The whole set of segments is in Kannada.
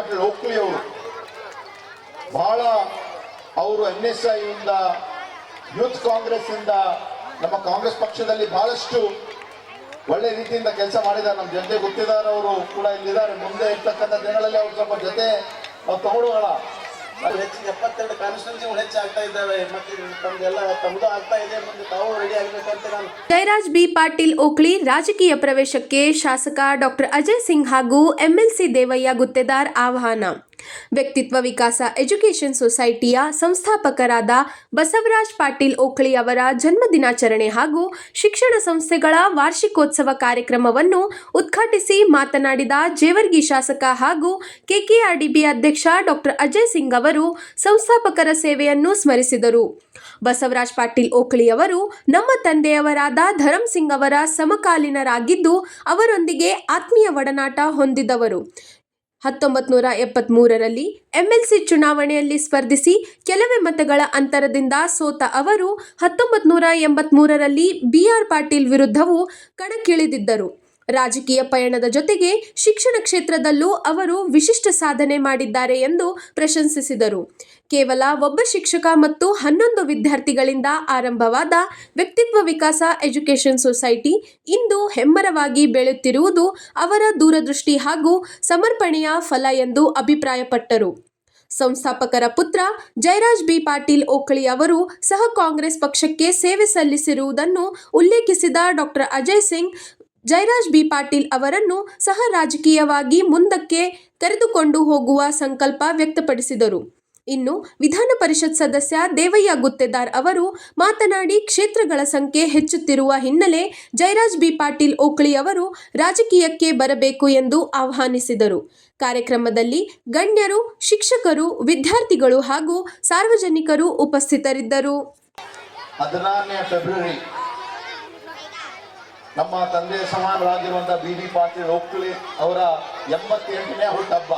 ಪಾಟೀಲ್ ಓಕ್ಲಿ ಅವರು, ಬಹಳ ಅವರು ಎನ್ ಎಸ್ ಐ ಇಂದ ಯೂತ್ ಕಾಂಗ್ರೆಸ್ ಇಂದ ನಮ್ಮ ಕಾಂಗ್ರೆಸ್ ಪಕ್ಷದಲ್ಲಿ ಬಹಳಷ್ಟು ಒಳ್ಳೆ ರೀತಿಯಿಂದ ಕೆಲಸ ಮಾಡಿದ್ದಾರೆ. ನಮ್ಮ ಜನತೆ ಗೊತ್ತಿದ್ದಾರೆ ಅವರು ಕೂಡ ಇಲ್ಲಿದ್ದಾರೆ. ಮುಂದೆ ಇರ್ತಕ್ಕಂಥ ದಿನಗಳಲ್ಲಿ ಅವ್ರು ಸ್ವಲ್ಪ ಜೊತೆ ನಾವು ತಗೊಳ್ಳೋಣ ಹೆಚ್ಚಿಗೆ, ಎಪ್ಪತ್ತೆರಡು ಕಾನ್ಸ್ಟಿಟ್ಯೂನ್ಸಿಗಳು ಹೆಚ್ಚಾಗ್ತಾ ಇದ್ದಾವೆ. ಮತ್ತೆ ತಮ್ದೆಲ್ಲ ತಮ್ಮದು ಆಗ್ತಾ ಇದೆ ಮುಂದೆ ತಾವು ರೆಡಿ ಆಗ್ಬೇಕಂತ ನಾನು ಜಯರಾಜ್ ಬಿ ಪಾಟೀಲ್ ಓಕ್ಳಿ ರಾಜಕೀಯ ಪ್ರವೇಶಕ್ಕೆ ಶಾಸಕ ಡಾಕ್ಟರ್ ಅಜಯ್ ಸಿಂಗ್ ಹಾಗೂ ಎಂಎಲ್ಸಿ ದೇವಯ್ಯ ಗುತ್ತೇದಾರ್ ಆಹ್ವಾನ. ವ್ಯಕ್ತಿತ್ವ ವಿಕಾಸ ಎಜುಕೇಷನ್ ಸೊಸೈಟಿಯ ಸಂಸ್ಥಾಪಕರಾದ ಬಸವರಾಜ್ ಪಾಟೀಲ್ ಓಕ್ಳಿ ಅವರ ಜನ್ಮ ದಿನಾಚರಣೆ ಹಾಗೂ ಶಿಕ್ಷಣ ಸಂಸ್ಥೆಗಳ ವಾರ್ಷಿಕೋತ್ಸವ ಕಾರ್ಯಕ್ರಮವನ್ನು ಉದ್ಘಾಟಿಸಿ ಮಾತನಾಡಿದ ಜೇವರ್ಗಿ ಶಾಸಕ ಹಾಗೂ ಕೆಕೆಆರ್ಡಿಬಿ ಅಧ್ಯಕ್ಷ ಡಾಕ್ಟರ್ ಅಜಯ್ ಸಿಂಗ್ ಅವರು ಸಂಸ್ಥಾಪಕರ ಸೇವೆಯನ್ನು ಸ್ಮರಿಸಿದರು. ಬಸವರಾಜ್ ಪಾಟೀಲ್ ಓಕ್ಳಿ ಅವರು ನಮ್ಮ ತಂದೆಯವರಾದ ಧರಂ ಸಿಂಗ್ ಅವರ ಸಮಕಾಲೀನರಾಗಿದ್ದು ಅವರೊಂದಿಗೆ ಆತ್ಮೀಯ ಒಡನಾಟ ಹೊಂದಿದವರು. ಹತ್ತೊಂಬತ್ತು ನೂರ ಎಪ್ಪತ್ತ್ಮೂರರಲ್ಲಿ ಎಂಎಲ್ಸಿ ಚುನಾವಣೆಯಲ್ಲಿ ಸ್ಪರ್ಧಿಸಿ ಕೆಲವೇ ಮತಗಳ ಅಂತರದಿಂದ ಸೋತ ಅವರು ಹತ್ತೊಂಬತ್ತು ನೂರ ಎಂಬತ್ತ್ಮೂರರಲ್ಲಿ ಬಿ ಆರ್ ಪಾಟೀಲ್ ವಿರುದ್ಧವೂ ಕಣಕ್ಕಿಳಿದಿದ್ದರು. ರಾಜಕೀಯ ಪಯಣದ ಜೊತೆಗೆ ಶಿಕ್ಷಣ ಕ್ಷೇತ್ರದಲ್ಲೂ ಅವರು ವಿಶಿಷ್ಟ ಸಾಧನೆ ಮಾಡಿದ್ದಾರೆ ಎಂದು ಪ್ರಶಂಸಿಸಿದರು. ಕೇವಲ ಒಬ್ಬ ಶಿಕ್ಷಕ ಮತ್ತು ಹನ್ನೊಂದು ವಿದ್ಯಾರ್ಥಿಗಳಿಂದ ಆರಂಭವಾದ ವ್ಯಕ್ತಿತ್ವ ವಿಕಾಸ ಎಜುಕೇಷನ್ ಸೊಸೈಟಿ ಇಂದು ಹೆಮ್ಮರವಾಗಿ ಬೆಳೆಯುತ್ತಿರುವುದು ಅವರ ದೂರದೃಷ್ಟಿ ಹಾಗೂ ಸಮರ್ಪಣೆಯ ಫಲ ಎಂದು ಅಭಿಪ್ರಾಯಪಟ್ಟರು. ಸಂಸ್ಥಾಪಕರ ಪುತ್ರ ಜಯರಾಜ್ ಬಿ. ಪಾಟೀಲ್ ಓಕಳಿ ಅವರು ಸಹ ಕಾಂಗ್ರೆಸ್ ಪಕ್ಷಕ್ಕೆ ಸೇವೆ ಸಲ್ಲಿಸಿರುವುದನ್ನು ಉಲ್ಲೇಖಿಸಿದ ಡಾಕ್ಟರ್ ಅಜಯ್ ಸಿಂಗ್ ಜಯರಾಜ್ ಬಿ ಪಾಟೀಲ್ ಅವರನ್ನು ಸಹ ರಾಜಕೀಯವಾಗಿ ಮುಂದಕ್ಕೆ ಕರೆದುಕೊಂಡು ಹೋಗುವ ಸಂಕಲ್ಪ ವ್ಯಕ್ತಪಡಿಸಿದರು. ಇನ್ನು ವಿಧಾನ ಪರಿಷತ್ ಸದಸ್ಯ ದೇವಯ್ಯ ಗುತ್ತೇದಾರ್ ಅವರು ಮಾತನಾಡಿ, ಕ್ಷೇತ್ರಗಳ ಸಂಖ್ಯೆ ಹೆಚ್ಚುತ್ತಿರುವ ಹಿನ್ನೆಲೆ ಜಯರಾಜ್ ಬಿ ಪಾಟೀಲ್ ಓಕ್ಳಿ ಅವರು ರಾಜಕೀಯಕ್ಕೆ ಬರಬೇಕು ಎಂದು ಆಹ್ವಾನಿಸಿದರು. ಕಾರ್ಯಕ್ರಮದಲ್ಲಿ ಗಣ್ಯರು, ಶಿಕ್ಷಕರು, ವಿದ್ಯಾರ್ಥಿಗಳು ಹಾಗೂ ಸಾರ್ವಜನಿಕರು ಉಪಸ್ಥಿತರಿದ್ದರು. ನಮ್ಮ ತಂದೆ ಸಮಾನರಾಗಿರುವಂತಹ ಬಿ ಬಿ ಪಾಟೀಲ್ ಓಕ್ಲಿ ಅವರ ಎಂಬತ್ತೆಂಟನೇ ಹುಟ್ಟುಹಬ್ಬ.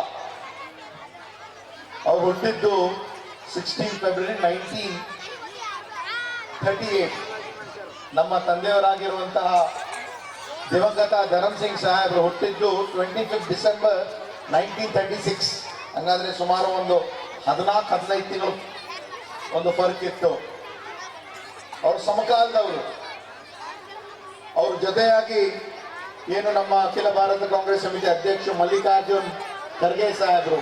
ಅವ್ರು ಹುಟ್ಟಿದ್ದು sixteen February nineteen thirty eight ನಮ್ಮ ತಂದೆಯವರಾಗಿರುವಂತಹ ದಿವಂಗತ ಧರಮ್ ಸಿಂಗ್ ಸಾಹೇಬರು ಹುಟ್ಟಿದ್ದು twenty fifth December nineteen thirty six ಹಂಗಾದ್ರೆ ಸುಮಾರು ಒಂದು ಹದಿನಾಲ್ಕು, ಹದಿನೈದು ತಿಂಗಳು ಒಂದು ಫರ್ಕ್ ಇತ್ತು. ಅವ್ರು ಸಮಕಾಲದವರು. ಅವ್ರ ಜೊತೆಯಾಗಿ ಏನು ನಮ್ಮ ಅಖಿಲ ಭಾರತ ಕಾಂಗ್ರೆಸ್ ಸಮಿತಿ ಅಧ್ಯಕ್ಷ ಮಲ್ಲಿಕಾರ್ಜುನ್ ಖರ್ಗೆ ಸಾಹೇಬರು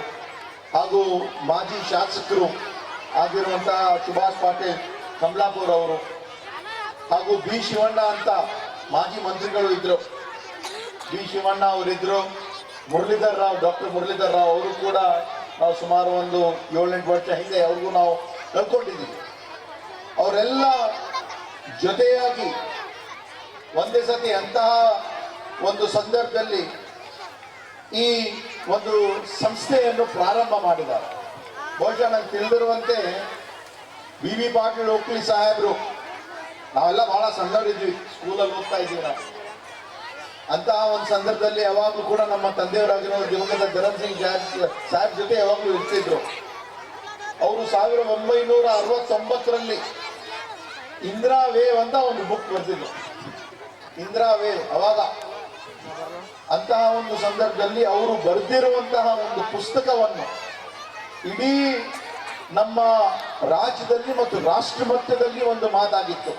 ಹಾಗೂ ಮಾಜಿ ಶಾಸಕರು ಆಗಿರುವಂತಹ ಸುಭಾಷ್ ಪಾಟೀಲ್ ಕಮಲಾಪುರ್ ಅವರು ಹಾಗೂ ಬಿ ಶಿವಣ್ಣ ಅಂತ ಮಾಜಿ ಮಂತ್ರಿಗಳು ಇದ್ರು. ಬಿ ಶಿವಣ್ಣ ಅವರಿದ್ರು, ಮುರಳೀಧರ್ ರಾವ್, ಡಾಕ್ಟರ್ ಮುರಳೀಧರ್ ರಾವ್ ಅವರು ಕೂಡ ನಾವು ಸುಮಾರು ಒಂದು ಏಳೆಂಟು ವರ್ಷ ಹಿಂದೆ ಅವ್ರಿಗೂ ನಾವು ಕಳ್ಕೊಂಡಿದ್ದೀವಿ. ಅವರೆಲ್ಲ ಜೊತೆಯಾಗಿ ಒಂದೇ ಸತಿ ಅಂತಹ ಒಂದು ಸಂದರ್ಭದಲ್ಲಿ ಈ ಒಂದು ಸಂಸ್ಥೆಯನ್ನು ಪ್ರಾರಂಭ ಮಾಡಿದ್ದಾರೆ. ಬಹುಶಃ ನಂಗೆ ತಿಳಿದಿರುವಂತೆ ಬಿ ವಿ ಪಾಟೀಲ್ ಓಕ್ಲಿ ಸಾಹೇಬರು, ನಾವೆಲ್ಲ ಬಹಳ ಸಣ್ಣವರಿದ್ವಿ, ಸ್ಕೂಲಲ್ಲಿ ಓದ್ತಾ ಇದ್ದೀವಿ ನಾವು. ಅಂತಹ ಒಂದು ಸಂದರ್ಭದಲ್ಲಿ ಯಾವಾಗಲೂ ಕೂಡ ನಮ್ಮ ತಂದೆಯವರಾಗಿರೋ ದಿವಂಗತ ಧರಮ್ ಸಿಂಗ್ ಸಾಹೇಬ್ ಜೊತೆ ಯಾವಾಗಲೂ ಇರ್ತಿದ್ರು. ಅವರು ಸಾವಿರದ ಒಂಬೈನೂರ ಅರವತ್ತೊಂಬತ್ತರಲ್ಲಿ ಇಂದಿರಾ ವೇವ್ ಅಂತ ಒಂದು ಬುಕ್ ಬರ್ತಿದ್ರು ಇಂದಿರಾ ವೇವ್ ಅವಾಗ. ಅಂತಹ ಒಂದು ಸಂದರ್ಭದಲ್ಲಿ ಅವರು ಬರೆದಿರುವಂತಹ ಒಂದು ಪುಸ್ತಕವನ್ನು ಇಡೀ ನಮ್ಮ ರಾಜ್ಯದಲ್ಲಿ ಮತ್ತು ರಾಷ್ಟ್ರ ಮಟ್ಟದಲ್ಲಿ ಒಂದು ಮಾತಾಗಿತ್ತು.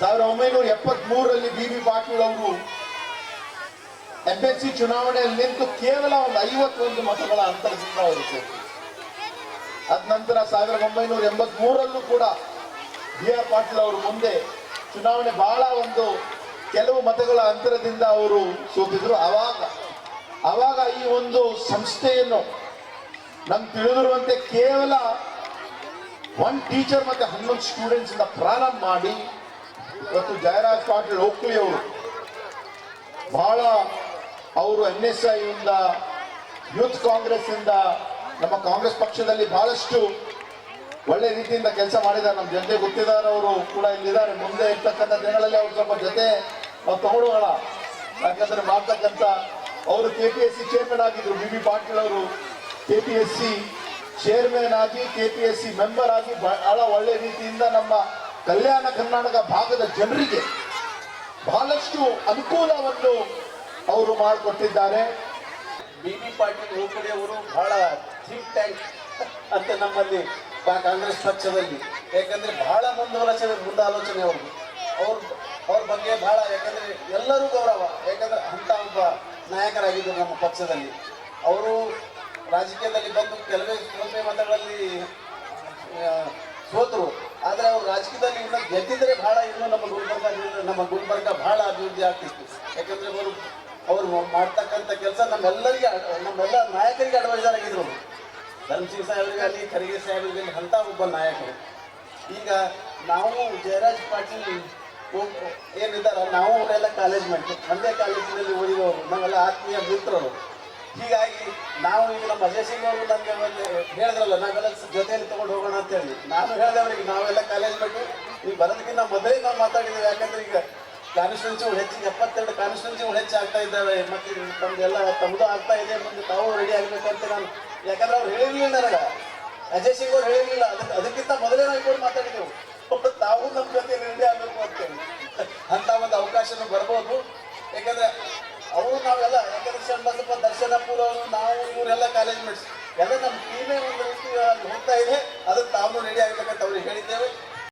ಸಾವಿರದ ಒಂಬೈನೂರ ಎಪ್ಪತ್ತ್ ಮೂರರಲ್ಲಿ ಬಿ ಬಿ ಪಾಟೀಲ್ ಅವರು ಎಂ ಎಸ್ ಸಿ ಚುನಾವಣೆಯಲ್ಲಿ ನಿಂತು ಕೇವಲ ಒಂದು ಐವತ್ತೊಂದು ಮತಗಳ ಅಂತರದಿಂದ ಅವರು ಅದ ನಂತರ ಸಾವಿರದ ಒಂಬೈನೂರ ಎಂಬತ್ ಮೂರಲ್ಲೂ ಕೂಡ ಬಿ ಆರ್ ಪಾಟೀಲ್ ಅವರು ಮುಂದೆ ಚುನಾವಣೆ ಬಹಳ ಒಂದು ಕೆಲವು ಮತಗಳ ಅಂತರದಿಂದ ಅವರು ಸೋತಿದ್ರು. ಅವಾಗ ಅವಾಗ ಈ ಒಂದು ಸಂಸ್ಥೆಯನ್ನು ನಮ್ಗೆ ತಿಳಿದಿರುವಂತೆ ಕೇವಲ ಒನ್ ಟೀಚರ್ ಮತ್ತೆ ಹನ್ನೊಂದು ಸ್ಟೂಡೆಂಟ್ಸ್ ಇಂದ ಪ್ರಾರಂಭ ಮಾಡಿ, ಇವತ್ತು ಜಯರಾಜ್ ಪಾಟೀಲ್ ಓಕ್ಲಿ ಅವರು ಬಹಳ ಅವರು N S I youth Congress ಇಂದ, ನಮ್ಮ ಕಾಂಗ್ರೆಸ್ ಪಕ್ಷದಲ್ಲಿ ಬಹಳಷ್ಟು ಒಳ್ಳೆ ರೀತಿಯಿಂದ ಕೆಲಸ ಮಾಡಿದ್ದಾರೆ. ನಮ್ಮ ಜನತೆ ಗೊತ್ತಿದ್ದಾರೆ ಅವರು ಕೂಡ ಇಲ್ಲಿದ್ದಾರೆ. ಮುಂದೆ ಇರ್ತಕ್ಕಂಥ ದಿನಗಳಲ್ಲಿ ಅವ್ರು ಸ್ವಲ್ಪ ಜೊತೆ ನಾವು ತಗೊಳ್ಳೋಣ ಯಾಕಂದ್ರೆ ಮಾಡ್ತಕ್ಕಂಥ ಅವರು K P S C chairman ಆಗಿದ್ರು. ಬಿ ಬಿ ಪಾಟೀಲ್ ಅವರು K P S C chairman ಆಗಿ K P S C member ಆಗಿ ಬಹಳ ಒಳ್ಳೆ ರೀತಿಯಿಂದ ನಮ್ಮ ಕಲ್ಯಾಣ ಕರ್ನಾಟಕ ಭಾಗದ ಜನರಿಗೆ ಬಹಳಷ್ಟು ಅನುಕೂಲವನ್ನು ಅವರು ಮಾಡಿಕೊಟ್ಟಿದ್ದಾರೆ. ಬಿ ಬಿ ಪಾಟೀಲ್ ಅವರು ಬಹಳ ಥಿಂಕ್ ಟ್ಯಾಂಕ್ ಅಂತ ನಮ್ಮಲ್ಲಿ ಕಾಂಗ್ರೆಸ್ ಪಕ್ಷದಲ್ಲಿ. ಯಾಕಂದ್ರೆ ಬಹಳ ಮುಂದಾಲೋಚನೆ ಮುಂದಾಲೋಚನೆ ಅವರು ಅವ್ರ ಅವ್ರ ಬಗ್ಗೆ ಬಹಳ, ಯಾಕಂದ್ರೆ ಎಲ್ಲರೂ ಗೌರವ. ಯಾಕಂದ್ರೆ ಅಂತ ಒಬ್ಬ ನಾಯಕರಾಗಿದ್ದರು ನಮ್ಮ ಪಕ್ಷದಲ್ಲಿ. ಅವರು ರಾಜಕೀಯದಲ್ಲಿ ಬಂದು ಕೆಲವೇ ಕೆಲವೇ ಮತಗಳಲ್ಲಿ ಸೋತರು. ಆದರೆ ಅವರು ರಾಜಕೀಯದಲ್ಲಿ ಇನ್ನೂ ಗೆದ್ದಿದ್ರೆ ಬಹಳ ಇನ್ನೂ ನಮ್ಮ ಗುಲ್ಬರ್ಗ ನಮ್ಮ ಗುಲ್ಬರ್ಗ ಬಹಳ ಅಭಿವೃದ್ಧಿ ಆಗ್ತಿತ್ತು. ಯಾಕಂದ್ರೆ ಅವರು ಅವರು ಮಾಡ್ತಕ್ಕಂಥ ಕೆಲಸ ನಮ್ಮೆಲ್ಲರಿಗೆ, ನಮ್ಮೆಲ್ಲ ನಾಯಕರಿಗೆ ಅಡ್ವೈಸರ್ ಆಗಿದ್ರು ಧರ್ಮಸಿಂಗ್ ಸಾಹೇಬರಿಗೆ ಅಲ್ಲಿ ಖರ್ಗೆ ಸಾಹೇಬರಿಗೆ ಅಂತ ಒಬ್ಬ ನಾಯಕರು. ಈಗ ನಾವು ಜಯರಾಜ್ ಪಾಟೀಲ್ ಏನಿದ್ದಾರೆ ಏನಿದ್ದಾರ, ನಾವು ಅವರೆಲ್ಲ ಕಾಲೇಜ್ ಮಾಡ್ತೀವಿ ಒಂದೇ ಕಾಲೇಜಿನಲ್ಲಿ ಓದಿದವರು, ನಾವೆಲ್ಲ ಆತ್ಮೀಯ ಮಿತ್ರರು. ಹೀಗಾಗಿ ನಾವು ಈಗ ನಮ್ಮ ಅಜಯ್ ಸಿಂಗ್ ಅವರು ನಮಗೆ ಒಂದು ಹೇಳಿದ್ರಲ್ಲ, ನಾವೆಲ್ಲ ಜೊತೆಯಲ್ಲಿ ತಗೊಂಡು ಹೋಗೋಣ ಅಂತ ಹೇಳಿ. ನಾನು ಹೇಳಿದೆ ಅವರಿಗೆ, ನಾವೆಲ್ಲ ಕಾಲೇಜ್ ಬಿಟ್ಟು ಈಗ ಬರೋದಕ್ಕಿಂತ ಮೊದಲೇ ನಾವು ಮಾತಾಡಿದ್ದೇವೆ. ಯಾಕಂದ್ರೆ ಈಗ ಕಾನ್ಸ್ಟಿಟ್ಯೂನ್ಸಿಗಳು ಹೆಚ್ಚಿಗೆ, ಎಪ್ಪತ್ತೆರಡು ಕಾನ್ಸ್ಟಿಟ್ಯೂನ್ಸಿಗಳು ಹೆಚ್ಚಾಗ್ತಾ ಇದ್ದಾವೆ. ಮತ್ತೆ ತಮ್ದೆಲ್ಲ ತಮ್ಮದು ಆಗ್ತಾ ಇದೆ ಮುಂದೆ ತಾವು ರೆಡಿ ಆಗಬೇಕಂತ ನಾನು ಯಾಕಂದ್ರೆ ಅವ್ರು ಹೇಳಿರ್ಲಿಲ್ಲ ನನಗೆ. ಅಜಯ್ ಸಿಂಗ್ ಅವ್ರು ಹೇಳಿರ್ಲಿಲ್ಲ. ಅದಕ್ಕೆ ಅದಕ್ಕಿಂತ ಮೊದಲೇ ನಾವು ಇಟ್ಕೊಂಡು ಮಾತಾಡಿದೆವು ತಾವು ನಮ್ಮ ಜೊತೆ ರೆಡಿ ಆಗಬೇಕು ಅಂತೇಳಿ ಅಂತ ಒಂದು ಅವಕಾಶನೂ ಬರ್ಬೋದು. ಯಾಕಂದ್ರೆ ಅವರು ನಾವೆಲ್ಲ ಯಾಕಂದ್ರೆ ಶರಣಬಸಪ್ಪ ದರ್ಶನಪುರ ಅವರು, ನಾವು ಇವರೆಲ್ಲ ಕಾಲೇಜ್ ಮೇಟ್ಸ್ ಎಲ್ಲ ನಮ್ಮ ಟೀಮೇ ಒಂದು ರೀತಿ ಹೋಗ್ತಾ ಇದೆ. ಅದಕ್ಕೆ ತಾವು ರೆಡಿ ಆಗ್ಬೇಕಂತ ಅವ್ರಿಗೆ ಹೇಳಿದ್ದೇವೆ.